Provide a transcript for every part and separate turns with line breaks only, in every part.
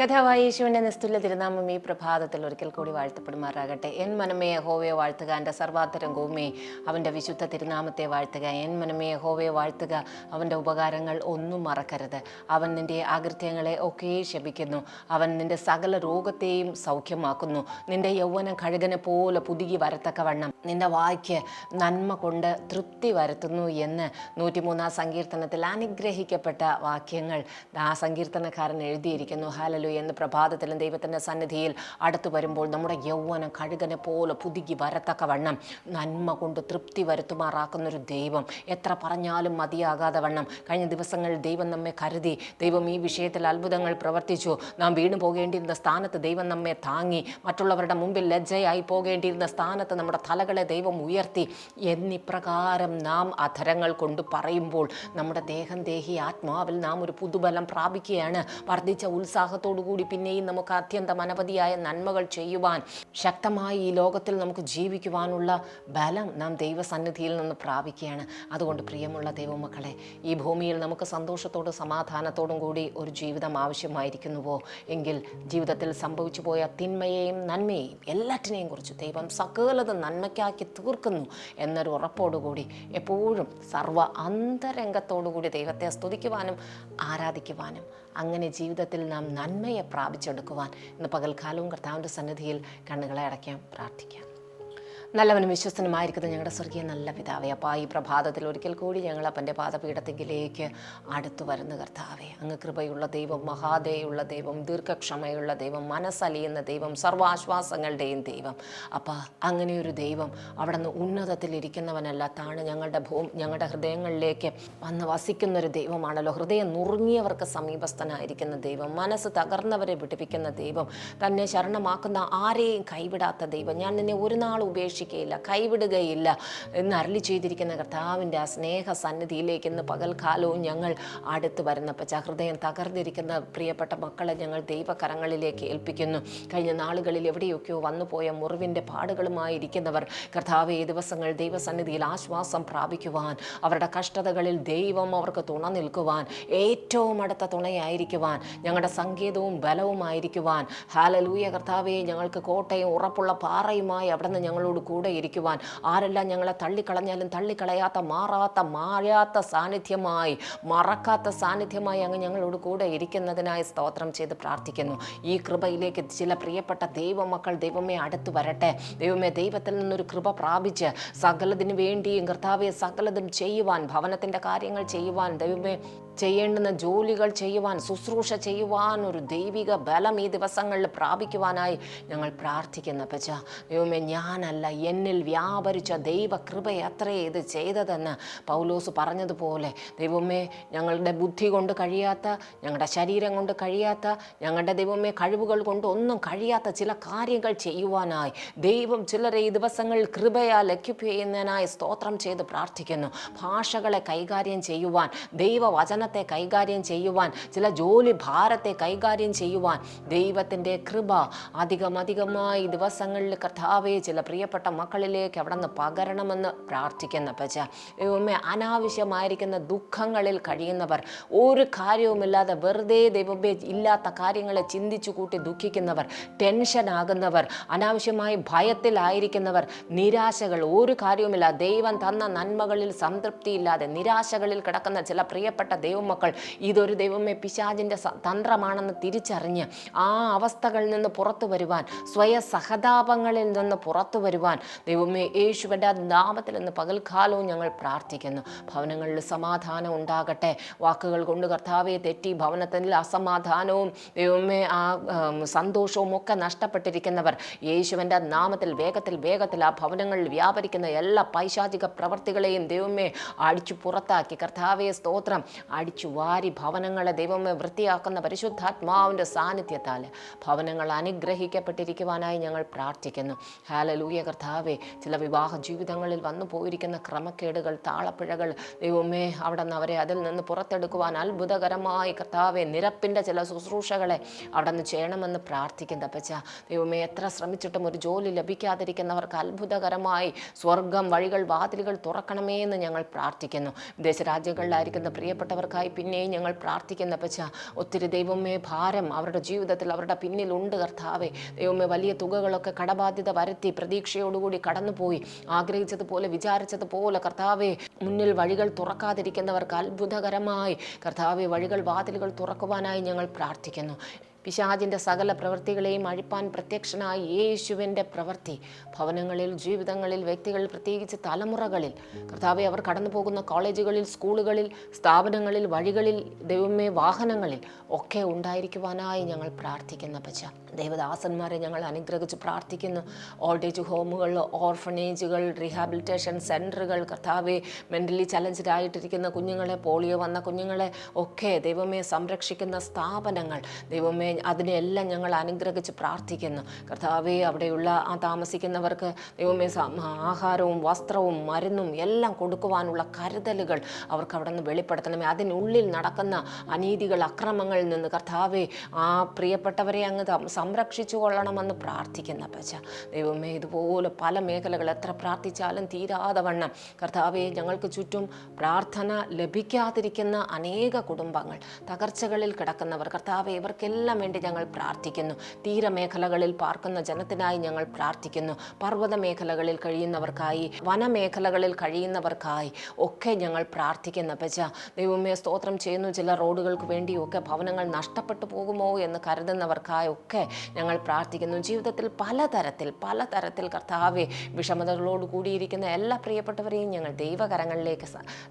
കഥാവായ യേശുവിന്റെ നിസ്തുല്യ തിരുനാമം ഈ പ്രഭാതത്തിൽ ഒരിക്കൽ കൂടി വാഴ്ത്തപ്പെടുമാറാകട്ടെ. എൻ മനമേ ഹോവയെ വാഴ്ത്തുക എന്റെ സർവാത്തരം ഗോമേ അവന്റെ വിശുദ്ധ തിരുനാമത്തെ വാഴ്ത്തുക. എൻ മനമേ ഹോവയെ വാഴ്ത്തുക അവന്റെ ഉപകാരങ്ങൾ ഒന്നും മറക്കരുത്. അവൻ നിന്റെ ആകൃത്യങ്ങളെ ഒക്കെ ശപിക്കുന്നു. അവൻ നിന്റെ സകല രോഗത്തെയും സൗഖ്യമാക്കുന്നു. നിന്റെ യൗവന കഴുകനെ പോലെ പുതുകി വരത്തക്കവണ്ണം നിന്റെ വായ്ക്ക് നന്മ കൊണ്ട് തൃപ്തി വരുത്തുന്നു എന്ന് നൂറ്റിമൂന്നാം സങ്കീർത്തനത്തിൽ അനുഗ്രഹിക്കപ്പെട്ട വാക്യങ്ങൾ ആ സങ്കീർത്തനക്കാരൻ എഴുതിയിരിക്കുന്നു. ഹാലലു എന്ന് പ്രഭാതത്തിലും ദൈവത്തിന്റെ സന്നിധിയിൽ അടുത്തു വരുമ്പോൾ നമ്മുടെ യൗവനം കഴുകനെ പോലെ പുതുകി വരത്തക്കവണ്ണം നന്മ കൊണ്ട് തൃപ്തി വരുത്തുമാറാക്കുന്നൊരു ദൈവം. എത്ര പറഞ്ഞാലും മതിയാകാതെ വണ്ണം. കഴിഞ്ഞ ദിവസങ്ങളിൽ ദൈവം നമ്മെ കരുതി. ദൈവം ഈ വിഷയത്തിൽ അത്ഭുതങ്ങൾ പ്രവർത്തിച്ചു. നാം വീണു പോകേണ്ടിയിരുന്ന സ്ഥാനത്ത് ദൈവം നമ്മെ താങ്ങി. മറ്റുള്ളവരുടെ മുമ്പിൽ ലജ്ജയായി പോകേണ്ടിയിരുന്ന സ്ഥാനത്ത് നമ്മുടെ തലകളെ ദൈവം ഉയർത്തി. എന്നിപ്രകാരം നാം അധരങ്ങൾ കൊണ്ട് പറയുമ്പോൾ നമ്മുടെ ദേഹം ദേഹി ആത്മാവിൽ നാം ഒരു പുതുബലം പ്രാപിക്കുകയാണ്. വർദ്ധിച്ച ഉത്സാഹത്തോടുകൂടി പിന്നെയും നമുക്ക് അത്യന്തം അനവധിയായ നന്മകൾ ചെയ്യുവാൻ ശക്തമായി ഈ ലോകത്തിൽ നമുക്ക് ജീവിക്കുവാനുള്ള ബലം നാം ദൈവസന്നിധിയിൽ നിന്ന് പ്രാപിക്കുകയാണ്. അതുകൊണ്ട് പ്രിയമുള്ള ദൈവമക്കളെ ഈ ഭൂമിയിൽ നമുക്ക് സന്തോഷത്തോടും സമാധാനത്തോടും കൂടി ഒരു ജീവിതം ആവശ്യമായിരിക്കുന്നുവോ? എങ്കിൽ ജീവിതത്തിൽ സംഭവിച്ചു പോയ തിന്മയെയും നന്മയെയും എല്ലാറ്റിനെയും കുറിച്ച് ദൈവം സകലത് നന്മയ്ക്കാക്കി തീർക്കുന്നു എന്നൊരു ഉറപ്പോടുകൂടി എപ്പോഴും സർവ അന്തരംഗത്തോടുകൂടി ദൈവത്തെ സ്തുതിക്കുവാനും ആരാധിക്കുവാനും അങ്ങനെ ജീവിതത്തിൽ നാം നന്മയെ പ്രാപിച്ചെടുക്കുവാൻ ഇന്ന് പകൽക്കാലവും കർത്താവിന്റെ സന്നിധിയിൽ കണ്ണുകളെ അടയ്ക്കാം പ്രാർത്ഥിക്കാം. നല്ലവനും വിശ്വസ്തനുമായിരിക്കുന്ന ഞങ്ങളുടെ സ്വർഗീയ നല്ല പിതാവേ അപ്പോൾ ഈ പ്രഭാതത്തിൽ ഒരിക്കൽ കൂടി ഞങ്ങൾ അപ്പന്റെ പാദപീഠത്തെങ്കിലേക്ക് അടുത്തു വരുന്ന കർത്താവേ. അങ്ങ് കൃപയുള്ള ദൈവം മഹാദയുള്ള ദൈവം ദീർഘക്ഷമയുള്ള ദൈവം മനസ്സലിയുന്ന ദൈവം സർവാശ്വാസങ്ങളുടെയും ദൈവം. അപ്പോൾ അങ്ങനെ ഒരു ദൈവം അവിടെ നിന്ന് ഉന്നതത്തിലിരിക്കുന്നവനല്ല താണ് ഞങ്ങളുടെ ഭൂമി ഞങ്ങളുടെ ഹൃദയങ്ങളിലേക്ക് വന്ന് വസിക്കുന്ന ഒരു ദൈവമാണല്ലോ. ഹൃദയം നുറുങ്ങിയവർക്ക് സമീപസ്ഥനായിരിക്കുന്ന ദൈവം മനസ്സ് തകർന്നവരെ പിടിപ്പിക്കുന്ന ദൈവം തന്നെ ശരണമാക്കുന്ന ആരെയും കൈവിടാത്ത ദൈവം. ഞാൻ നിന്നെ ഒരു നാൾ ഉപേക്ഷിക്കുകയില്ല കൈവിടുകയില്ല എന്ന് അരളി ചെയ്തിരിക്കുന്ന കർത്താവിന്റെ ആ സ്നേഹ സന്നിധിയിലേക്ക് ഇന്ന് പകൽക്കാലവും ഞങ്ങൾ അടുത്ത് വരുന്നപ്പച്ച ഹൃദയം തകർന്നിരിക്കുന്ന പ്രിയപ്പെട്ട മക്കളെ ഞങ്ങൾ ദൈവകരങ്ങളിലേക്ക് ഏൽപ്പിക്കുന്നു. കഴിഞ്ഞ നാളുകളിൽ എവിടെയൊക്കെയോ വന്നുപോയ മുറിവിന്റെ പാടുകളുമായിരിക്കുന്നവർ കർത്താവ് ഈ ദിവസങ്ങൾ ദൈവസന്നിധിയിൽ ആശ്വാസം പ്രാപിക്കുവാൻ അവരുടെ കഷ്ടതകളിൽ ദൈവം അവർക്ക് തുണ നിൽക്കുവാൻ ഏറ്റവും അടുത്ത തുണയായിരിക്കുവാൻ ഞങ്ങളുടെ സങ്കേതവും ബലവുമായിരിക്കുവാൻ. ഹാലലൂയ കർത്താവെ ഞങ്ങൾക്ക് കോട്ടയും ഉറപ്പുള്ള പാറയുമായി അവിടെ നിന്ന് ഞങ്ങളോട് കൂടെ ഇരിക്കുവാൻ. ആരെല്ലാം ഞങ്ങളെ തള്ളിക്കളഞ്ഞാലും തള്ളിക്കളയാത്ത മാറാത്ത മാറാത്ത സാന്നിധ്യമായി മറക്കാത്ത സാന്നിധ്യമായി അങ്ങ് ഞങ്ങളോട് കൂടെ ഇരിക്കുന്നതിനായി സ്തോത്രം ചെയ്ത് പ്രാർത്ഥിക്കുന്നു. ഈ കൃപയിലേക്ക് ചില പ്രിയപ്പെട്ട ദൈവമക്കൾ ദൈവമേ അടുത്ത് വരട്ടെ. ദൈവമേ ദൈവത്തിൽ നിന്നൊരു കൃപ പ്രാപിച്ച് സകലതിനു വേണ്ടിയും കർത്താവെ സകലതും ചെയ്യുവാൻ ഭവനത്തിന്റെ കാര്യങ്ങൾ ചെയ്യുവാൻ ദൈവമേ ചെയ്യേണ്ടുന്ന ജോലികൾ ചെയ്യുവാൻ ശുശ്രൂഷ ചെയ്യുവാൻ ഒരു ദൈവിക ബലം ഈ ദിവസങ്ങളിൽ പ്രാപിക്കുവാനായി ഞങ്ങൾ പ്രാർത്ഥിക്കുന്ന പച്ച ദൈവമേ ഞാനല്ല എന്നിൽ വ്യാപരിച്ച ദൈവകൃപ അത്രേ ഇത് ചെയ്തതെന്ന് പൗലോസ് പറഞ്ഞതുപോലെ. ദൈവമേ ഞങ്ങളുടെ ബുദ്ധി കൊണ്ട് കഴിയാത്ത ഞങ്ങളുടെ ശരീരം കൊണ്ട് കഴിയാത്ത ഞങ്ങളുടെ ദൈവമേ കഴിവുകൾ കൊണ്ട് ഒന്നും കഴിയാത്ത ചില കാര്യങ്ങൾ ചെയ്യുവാനായി ദൈവം ചിലരെ ഈ ദിവസങ്ങളിൽ കൃപയാൽ എക്യുപ്പ് സ്തോത്രം ചെയ്ത് പ്രാർത്ഥിക്കുന്നു. ഭാഷകളെ കൈകാര്യം ചെയ്യുവാൻ ദൈവവചനത്തെ കൈകാര്യം ചെയ്യുവാൻ ചില ജോലി ഭാരത്തെ കൈകാര്യം ചെയ്യുവാൻ ദൈവത്തിന്റെ കൃപ അധികം അധികമായി ദിവസങ്ങളിൽ കർത്താവെ ചില പ്രിയപ്പെട്ട മക്കളിലേക്ക് അവിടെ നിന്ന് പകരണമെന്ന് പ്രാർത്ഥിക്കുന്ന പച്ച ദൈവമേ അനാവശ്യമായിരിക്കുന്ന ദുഃഖങ്ങളിൽ കഴിയുന്നവർ ഒരു കാര്യവുമില്ലാതെ വെറുതെ ദൈവമേ ഇല്ലാത്ത കാര്യങ്ങളെ ചിന്തിച്ചു കൂട്ടി ദുഃഖിക്കുന്നവർ ടെൻഷനാകുന്നവർ അനാവശ്യമായി ഭയത്തിലായിരിക്കുന്നവർ നിരാശകൾ ഒരു കാര്യവുമില്ല. ദൈവം തന്ന നന്മകളിൽ സംതൃപ്തിയില്ലാതെ നിരാശകളിൽ കിടക്കുന്ന ചില പ്രിയപ്പെട്ട ദൈവമക്കൾ ഇതൊരു ദൈവമേ പിശാചിന്റെ തന്ത്രമാണെന്ന് തിരിച്ചറിഞ്ഞ് ആ അവസ്ഥകളിൽ നിന്ന് പുറത്തു വരുവാൻ സ്വയ സഹതാപങ്ങളിൽ നിന്ന് പുറത്തു വരുവാൻ ദൈവമേ യേശുവിന്റെ നാമത്തിൽ നിന്ന് പകൽക്കാലവും ഞങ്ങൾ പ്രാർത്ഥിക്കുന്നു. ഭവനങ്ങളിൽ സമാധാനം ഉണ്ടാകട്ടെ. വാക്കുകൾ കൊണ്ട് കർത്താവെ തെറ്റി ഭവനത്തിൽ അസമാധാനവും ദൈവമേ ആ സന്തോഷവും ഒക്കെ നഷ്ടപ്പെട്ടിരിക്കുന്നവർ യേശുവിന്റെ നാമത്തിൽ വേഗത്തിൽ വേഗത്തിൽ ആ ഭവനങ്ങളിൽ വ്യാപരിക്കുന്ന എല്ലാ പൈശാചിക പ്രവർത്തികളെയും ദൈവമേ അടിച്ചു പുറത്താക്കി. കർത്താവെ സ്തോത്രം. അടിച്ചു വാരി ഭവനങ്ങളെ ദൈവമേ വൃത്തിയാക്കുന്ന പരിശുദ്ധാത്മാവിന്റെ സാന്നിധ്യത്താൽ ഭവനങ്ങൾ അനുഗ്രഹിക്കപ്പെട്ടിരിക്കുവാനായി ഞങ്ങൾ പ്രാർത്ഥിക്കുന്നു. ഹാലലൂയ കർത്താവെ ചില വിവാഹ ജീവിതങ്ങളിൽ വന്നു പോയിരിക്കുന്ന ക്രമക്കേടുകൾ താളപ്പിഴകൾ ദൈവമേ അവിടെ നിന്ന് അവരെ അതിൽ നിന്ന് പുറത്തെടുക്കുവാൻ അത്ഭുതകരമായി കർത്താവെ നിരപ്പിന്റെ ചില ശുശ്രൂഷകളെ അവിടെ നിന്ന് ചെയ്യണമെന്ന് പ്രാർത്ഥിക്കുന്ന. പച്ച ദൈവമേ എത്ര ശ്രമിച്ചിട്ടും ഒരു ജോലി ലഭിക്കാതിരിക്കുന്നവർക്ക് അത്ഭുതകരമായി സ്വർഗം വഴികൾ വാതിലുകൾ തുറക്കണമേ എന്ന് ഞങ്ങൾ പ്രാർത്ഥിക്കുന്നു. വിദേശ രാജ്യങ്ങളിലായിരിക്കുന്ന പ്രിയപ്പെട്ടവർക്ക് കുഞ്ഞുങ്ങൾക്കായി പിന്നെയും ഞങ്ങൾ പ്രാർത്ഥിക്കുന്ന പച്ച ഒത്തിരി ദൈവമേ ഭാരം അവരുടെ ജീവിതത്തിൽ അവരുടെ പിന്നിലുണ്ട് കർത്താവെ. ദൈവമേ വലിയ തുകകളൊക്കെ കടബാധ്യത വരുത്തി പ്രതീക്ഷയോടുകൂടി കടന്നുപോയി. ആഗ്രഹിച്ചതുപോലെ വിചാരിച്ചതുപോലെ കർത്താവെ മുന്നിൽ വഴികൾ തുറക്കാതിരിക്കുന്നവർക്ക് അത്ഭുതകരമായി. കർത്താവെ വഴികൾ വാതിലുകൾ തുറക്കുവാനായി ഞങ്ങൾ പ്രാർത്ഥിക്കുന്നു. പിശാചിന്റെ സകല പ്രവൃത്തികളെയും അഴിപ്പാൻ പ്രത്യക്ഷനായ യേശുവിന്റെ പ്രവൃത്തി. ഭവനങ്ങളിൽ ജീവിതങ്ങളിൽ വ്യക്തികൾ പ്രത്യേകിച്ച് തലമുറകളിൽ. കർത്താവെ അവർ കടന്നു പോകുന്ന കോളേജുകളിൽ സ്കൂളുകളിൽ സ്ഥാപനങ്ങളിൽ വഴികളിൽ ദൈവമേ വാഹനങ്ങളിൽ ഒക്കെ ഉണ്ടായിരിക്കുവാനായി ഞങ്ങൾ പ്രാർത്ഥിക്കുന്ന പച്ച ദൈവദാസന്മാരെ ഞങ്ങൾ അനുഗ്രഹിച്ച് പ്രാർത്ഥിക്കുന്നു. ഓൾഡ് ഏജ് ഹോമുകൾ ഓർഫനേജുകൾ റീഹാബിലിറ്റേഷൻ സെന്ററുകൾ കർത്താവെ മെന്റലി ചലഞ്ചഡ് ആയിട്ടിരിക്കുന്ന കുഞ്ഞുങ്ങളെ പോളിയോ വന്ന കുഞ്ഞുങ്ങളെ ഒക്കെ ദൈവമേ സംരക്ഷിക്കുന്ന സ്ഥാപനങ്ങൾ. ദൈവമേ അതിനെല്ലാം ഞങ്ങൾ അനുഗ്രഹിച്ച് പ്രാർത്ഥിക്കുന്നു. കർത്താവെ അവിടെയുള്ള ആ താമസിക്കുന്നവർക്ക് ദൈവമേ ആഹാരവും വസ്ത്രവും മരുന്നും എല്ലാം കൊടുക്കുവാനുള്ള കരുതലുകൾ അവർക്ക് അവിടെ നിന്ന് വെളിപ്പെടുത്തണമേ. അതിനുള്ളിൽ നടക്കുന്ന അനീതികൾ അക്രമങ്ങളിൽ നിന്ന് കർത്താവെ ആ പ്രിയപ്പെട്ടവരെ അങ്ങ് സംരക്ഷിച്ചു കൊള്ളണമെന്ന് പ്രാർത്ഥിക്കുന്ന പച്ച ദൈവമേ ഇതുപോലെ പല മേഖലകൾ എത്ര പ്രാർത്ഥിച്ചാലും തീരാതെ വണ്ണം. കർത്താവെ ഞങ്ങൾക്ക് ചുറ്റും പ്രാർത്ഥന ലഭിക്കാതിരിക്കുന്ന അനേക കുടുംബങ്ങൾ തകർച്ചകളിൽ കിടക്കുന്നവർ കർത്താവെ ഇവർക്കെല്ലാം വേണ്ടി ഞങ്ങൾ പ്രാർത്ഥിക്കുന്നു. തീരമേഖലകളിൽ പാർക്കുന്ന ജനത്തിനായി ഞങ്ങൾ പ്രാർത്ഥിക്കുന്നു. പർവത മേഖലകളിൽ കഴിയുന്നവർക്കായി വനമേഖലകളിൽ കഴിയുന്നവർക്കായി ഒക്കെ ഞങ്ങൾ പ്രാർത്ഥിക്കുന്ന. പച്ച ദൈവമേ സ്തോത്രം ചെയ്യുന്നു. ചില റോഡുകൾക്ക് വേണ്ടിയൊക്കെ ഭവനങ്ങൾ നഷ്ടപ്പെട്ടു പോകുമോ എന്ന് കരുതുന്നവർക്കായി ഒക്കെ ഞങ്ങൾ പ്രാർത്ഥിക്കുന്നു. ജീവിതത്തിൽ പലതരത്തിൽ പലതരത്തിൽ കർത്താവെ വിഷമതകളോട് കൂടിയിരിക്കുന്ന എല്ലാ പ്രിയപ്പെട്ടവരെയും ഞങ്ങൾ ദൈവകരങ്ങളിലേക്ക്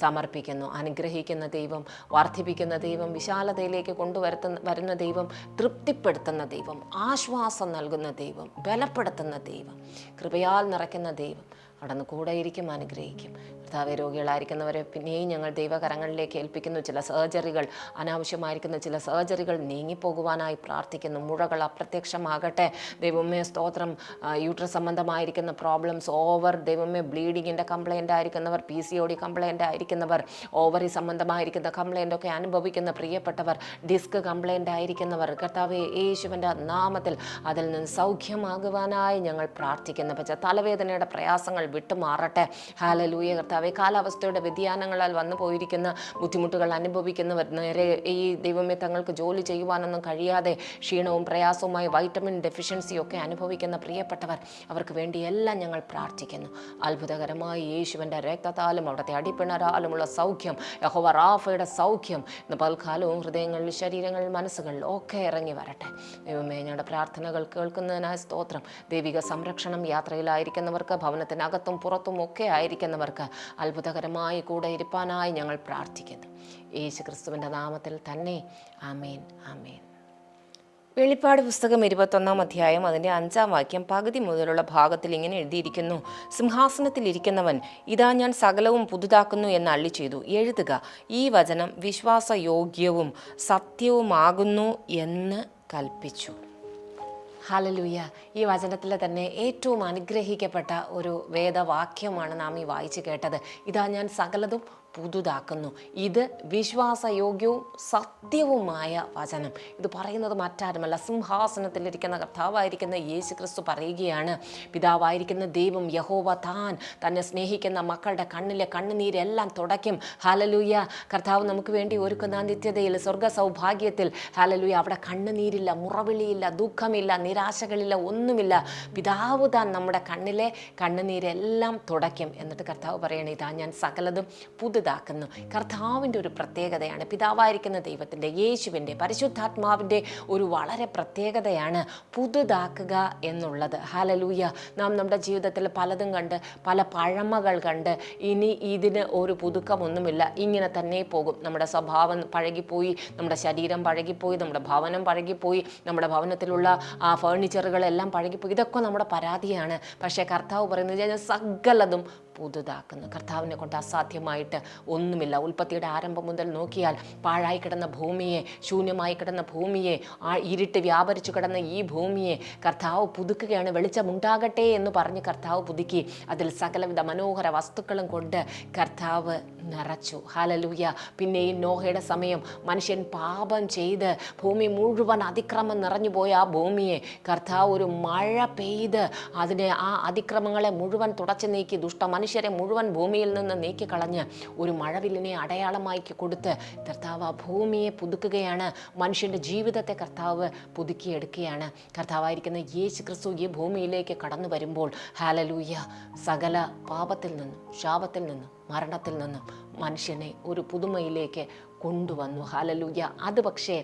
സമർപ്പിക്കുന്നു. അനുഗ്രഹിക്കുന്ന ദൈവം വർദ്ധിപ്പിക്കുന്ന ദൈവം വിശാലതയിലേക്ക് കൊണ്ടുവരുത്തുന്ന വരുന്ന ദൈവം തൃപ്തിപ്പെടുത്തുന്ന ദൈവം ആശ്വാസം നൽകുന്ന ദൈവം ബലപ്പെടുത്തുന്ന ദൈവം കൃപയാൽ നിറയ്ക്കുന്ന ദൈവം. അവിടുന്ന് കൂടെയിരിക്കും അനുഗ്രഹിക്കും. കർത്താവെ രോഗികളായിരിക്കുന്നവരെ പിന്നെയും ഞങ്ങൾ ദൈവകരങ്ങളിലേക്ക് ഏൽപ്പിക്കുന്നു. ചില സർജറികൾ അനാവശ്യമായിരിക്കുന്ന ചില സർജറികൾ നീങ്ങിപ്പോകുവാനായി പ്രാർത്ഥിക്കുന്നു. മുഴകൾ അപ്രത്യക്ഷമാകട്ടെ. ദൈവമേ സ്തോത്രം. യൂട്രസ് സംബന്ധമായിരിക്കുന്ന പ്രോബ്ലംസ് ഓവർ ദൈവമേ ബ്ലീഡിങ്ങിന്റെ complaint ആയിരിക്കുന്നവർ P C O D complaint ആയിരിക്കുന്നവർ ovary സംബന്ധമായിരിക്കുന്ന കംപ്ലൈന്റ് ഒക്കെ അനുഭവിക്കുന്ന പ്രിയപ്പെട്ടവർ ഡിസ്ക് കംപ്ലൈന്റ് ആയിരിക്കുന്നവർ കർത്താവെ യേശുവിന്റെ നാമത്തിൽ അതിൽ നിന്ന് സൗഖ്യമാകുവാനായി ഞങ്ങൾ പ്രാർത്ഥിക്കുന്നു. പക്ഷേ തലവേദനയുടെ പ്രയാസങ്ങൾ വിട്ടുമാറട്ടെ ഹാലലൂയ കർത്താവെ. കാലാവസ്ഥയുടെ വ്യതിയാനങ്ങളാൽ വന്നു പോയിരിക്കുന്ന ബുദ്ധിമുട്ടുകൾ അനുഭവിക്കുന്നവർ നേരെ ഈ ദൈവമേ തങ്ങൾക്ക് ജോലി ചെയ്യുവാനൊന്നും കഴിയാതെ ക്ഷീണവും പ്രയാസവുമായി വൈറ്റമിൻ ഡെഫിഷ്യൻസിയും ഒക്കെ അനുഭവിക്കുന്ന പ്രിയപ്പെട്ടവർ അവർക്ക് വേണ്ടി എല്ലാം ഞങ്ങൾ പ്രാർത്ഥിക്കുന്നു. അത്ഭുതകരമായി യേശുവിന്റെ രക്തത്താലും അവിടുത്തെ അടിപ്പിണരാലുമുള്ള സൗഖ്യം യഹോവ റാഫയുടെ സൗഖ്യം പൽക്കാലവും ഹൃദയങ്ങളിൽ ശരീരങ്ങളിൽ മനസ്സുകളിൽ ഒക്കെ ഇറങ്ങി വരട്ടെ. ദൈവമേ ഞങ്ങളുടെ പ്രാർത്ഥനകൾ കേൾക്കുന്നതിനായ സ്തോത്രം. ദൈവിക സംരക്ഷണം യാത്രയിലായിരിക്കുന്നവർക്ക് ഭവനത്തിനകത്തും പുറത്തും ഒക്കെ ആയിരിക്കുന്നവർക്ക് അത്ഭുതകരമായി കൂടെ ഇരിപ്പാനായി ഞങ്ങൾ പ്രാർത്ഥിക്കുന്നു. യേശു ക്രിസ്തുവിന്റെ നാമത്തിൽ തന്നെ ആമേൻ ആമേൻ. വെളിപ്പാട് പുസ്തകം ഇരുപത്തൊന്നാം അധ്യായം അതിന്റെ അഞ്ചാം വാക്യം പകുതി മുതലുള്ള ഭാഗത്തിൽ ഇങ്ങനെ എഴുതിയിരിക്കുന്നു. സിംഹാസനത്തിൽ ഇരിക്കുന്നവൻ ഇതാ ഞാൻ സകലവും പുതുതാക്കുന്നു എന്ന് അള്ളി ചെയ്തു. എഴുതുക ഈ വചനം വിശ്വാസയോഗ്യവും സത്യവുമാകുന്നു എന്ന് കൽപ്പിച്ചു. ഹാലലൂയ. ഈ വചനത്തിൽ തന്നെ ഏറ്റവും അനുഗ്രഹിക്കപ്പെട്ട ഒരു വേദവാക്യമാണ് നാം ഈ വായിച്ചു കേട്ടത്. ഇതാ ഞാൻ സകലതും പുതുതാക്കുന്നു. ഇത് വിശ്വാസയോഗ്യവും സത്യവുമായ വചനം. ഇത് പറയുന്നത് മറ്റാരുമല്ല. സിംഹാസനത്തിലിരിക്കുന്ന കർത്താവായിരിക്കുന്ന യേശു ക്രിസ്തു പറയുകയാണ് പിതാവായിരിക്കുന്ന ദൈവം യഹോവ താൻ. തന്നെ സ്നേഹിക്കുന്ന മക്കളുടെ കണ്ണിലെ കണ്ണുനീരെല്ലാം തുടയ്ക്കും. ഹാലലൂയ കർത്താവ് നമുക്ക് വേണ്ടി ഒരുക്കുന്ന നിത്യതയിൽ സ്വർഗ സൗഭാഗ്യത്തിൽ ഹാലലൂയ അവിടെ കണ്ണുനീരില്ല മുറവിളിയില്ല ദുഃഖമില്ല നിരാശകളില്ല ഒന്നുമില്ല. പിതാവ് താൻ നമ്മുടെ കണ്ണിലെ കണ്ണുനീരെല്ലാം തുടയ്ക്കും. എന്നിട്ട് കർത്താവ് പറയണേ ഇതാ ഞാൻ സകലതും പുതുതാക്കുന്നു കർത്താവിന്റെ ഒരു പ്രത്യേകതയാണ്. പിതാവായിരിക്കുന്ന ദൈവത്തിന്റെ യേശുവിന്റെ പരിശുദ്ധാത്മാവിന്റെ ഒരു വളരെ പ്രത്യേകതയാണ് പുതുതാക്കുക എന്നുള്ളത്. ഹാലലൂയ നാം നമ്മുടെ ജീവിതത്തിൽ പലതും കണ്ട് പല പഴമകൾ കണ്ട് ഇനി ഇതിന് ഒരു പുതുക്കമൊന്നുമില്ല. ഇങ്ങനെ തന്നെ പോകും. നമ്മുടെ സ്വഭാവം പഴകിപ്പോയി നമ്മുടെ ശരീരം പഴകിപ്പോയി നമ്മുടെ ഭവനം പഴകിപ്പോയി നമ്മുടെ ഭവനത്തിലുള്ള ആ ഫേർണിച്ചറുകളെല്ലാം പഴകിപ്പോയി. ഇതൊക്കെ നമ്മുടെ പരാതിയാണ്. പക്ഷേ കർത്താവ് പറയുന്നത് സകലതും പുതുതാക്കുന്നു. കർത്താവിനെ കൊണ്ട് അസാധ്യമായിട്ട് ഒന്നുമില്ല. ഉൽപ്പത്തിയുടെ ആരംഭം മുതൽ നോക്കിയാൽ പാഴായി കിടന്ന ഭൂമിയെ ശൂന്യമായി കിടന്ന ഭൂമിയെ ആ ഇരുട്ട് വ്യാപരിച്ചു കിടന്ന ഈ ഭൂമിയെ കർത്താവ് പുതുക്കുകയാണ്. വെളിച്ചമുണ്ടാകട്ടെ എന്ന് പറഞ്ഞ് കർത്താവ് പുതുക്കി. അതിൽ സകലവിധ മനോഹര വസ്തുക്കളും കൊണ്ട് കർത്താവ് നിറച്ചു. ഹാലലൂയ പിന്നെയും നോഹയുടെ സമയം മനുഷ്യൻ പാപം ചെയ്ത് ഭൂമി മുഴുവൻ അതിക്രമം നിറഞ്ഞു പോയ ആ ഭൂമിയെ കർത്താവ് ഒരു മഴ പെയ്ത് അതിനെ ആ അതിക്രമങ്ങളെ മുഴുവൻ തുടച്ചു നീക്കി ദുഷ്ട മനുഷ്യരെ മുഴുവൻ ഭൂമിയിൽ നിന്ന് നീക്കിക്കളഞ്ഞ് ഒരു മഴവില്ലിനെ അടയാളമായി കൊടുത്ത് കർത്താവ് ആ ഭൂമിയെ പുതുക്കുകയാണ്. മനുഷ്യന്റെ ജീവിതത്തെ കർത്താവ് പുതുക്കിയെടുക്കുകയാണ്. കർത്താവായിരിക്കുന്ന യേശു ക്രിസ്തു ഈ ഭൂമിയിലേക്ക് കടന്നു വരുമ്പോൾ ഹാലലൂയ സകല പാപത്തിൽ നിന്നും ശാപത്തിൽ നിന്നും മരണത്തിൽ നിന്നും മനുഷ്യനെ ഒരു പുതുമയിലേക്ക് കൊണ്ടുവന്നു. ഹാലലൂയ അത് പക്ഷേ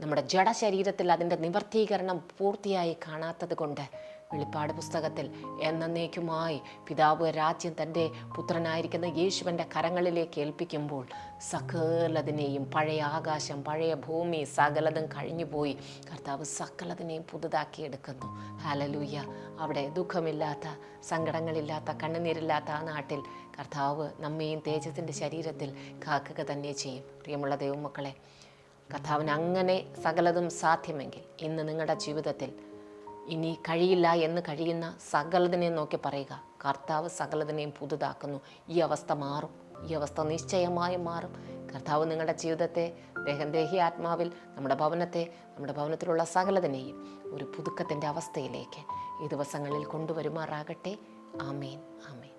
നമ്മുടെ ജഡശരീരത്തിൽ അതിന്റെ നിവർത്തീകരണം പൂർത്തിയായി കാണാത്തത് കൊണ്ട് വെളിപ്പാട് പുസ്തകത്തിൽ എന്നേക്കുമായി പിതാവ് രാജ്യം തന്റെ പുത്രനായിരിക്കുന്ന യേശുവിന്റെ കരങ്ങളിലേക്ക് ഏൽപ്പിക്കുമ്പോൾ സകലതിനെയും പഴയ ആകാശം പഴയ ഭൂമി സകലതും കഴിഞ്ഞുപോയി. കർത്താവ് സകലതിനെയും പുതുതാക്കി എടുക്കുന്നു. ഹാലലൂയ അവിടെ ദുഃഖമില്ലാത്ത സങ്കടങ്ങളില്ലാത്ത കണ്ണുനീരില്ലാത്ത ആ നാട്ടിൽ കർത്താവ് നമ്മയും തേജത്തിന്റെ ശരീരത്തിൽ കാക്കുക തന്നെ ചെയ്യും. പ്രിയമുള്ള ദൈവമക്കളെ കർത്താവിന് അങ്ങനെ സകലതും സാധ്യമെങ്കിൽ ഇന്ന് നിങ്ങളുടെ ജീവിതത്തിൽ ഇനി കഴിയില്ല എന്ന് കഴിയുന്ന സകലതിനെയും നോക്കി പറയുക. കർത്താവ് സകലതിനെയും പുതുതാക്കുന്നു. ഈ അവസ്ഥ മാറും. ഈ അവസ്ഥ നിശ്ചയമായും മാറും. കർത്താവ് നിങ്ങളുടെ ജീവിതത്തെ ദേഹം ആത്മാവിൽ നമ്മുടെ ഭവനത്തെ നമ്മുടെ ഭവനത്തിലുള്ള സകലതിനെയും ഒരു പുതുക്കത്തിന്റെ അവസ്ഥയിലേക്ക് ഈ ദിവസങ്ങളിൽ കൊണ്ടുവരുമാറാകട്ടെ. ആമേൻ. ആമേൻ.